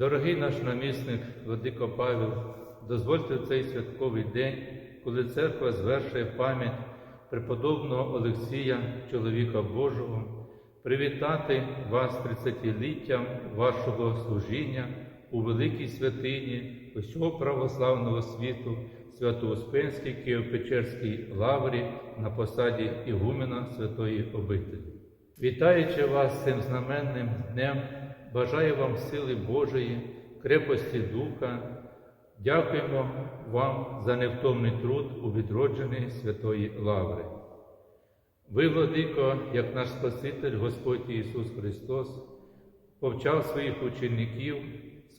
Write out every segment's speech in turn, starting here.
Дорогий наш намісник, Владико Павел, дозвольте в цей святковий день, коли церква звершує пам'ять преподобного Олексія, чоловіка Божого, привітати вас 30-літтям вашого служіння у великій святині усього православного світу, Свято-Успенській Києво-Печерській лаврі на посаді Ігумена Святої Обителі. Вітаючи вас цим знаменним днем, бажаю вам сили Божої, крепості Духа, дякуємо вам за невтомний труд у відродженні Святої Лаври. Ви, Владико, як наш Спаситель Господь Ісус Христос, повчав своїх учеників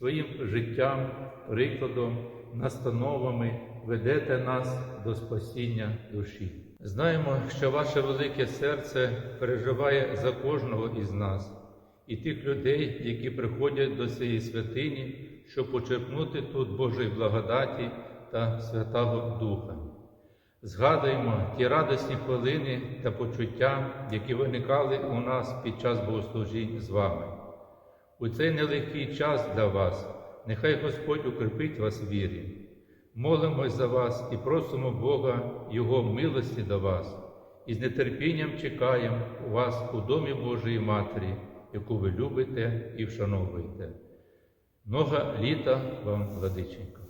своїм життям, прикладом, настановами, ведете нас до спасіння душі. Знаємо, що ваше велике серце переживає за кожного із нас і тих людей, які приходять до цієї святині, щоб почерпнути тут Божої благодаті та Святого Духа. Згадуємо ті радісні хвилини та почуття, які виникали у нас під час богослужінь з вами. У цей нелегкий час для вас, нехай Господь укріпить вас в вірі. Молимось за вас і просимо Бога Його милості до вас, і з нетерпінням чекаємо вас у домі Божої Матері, яку ви любите і вшановуєте. Много літа вам, владиченько!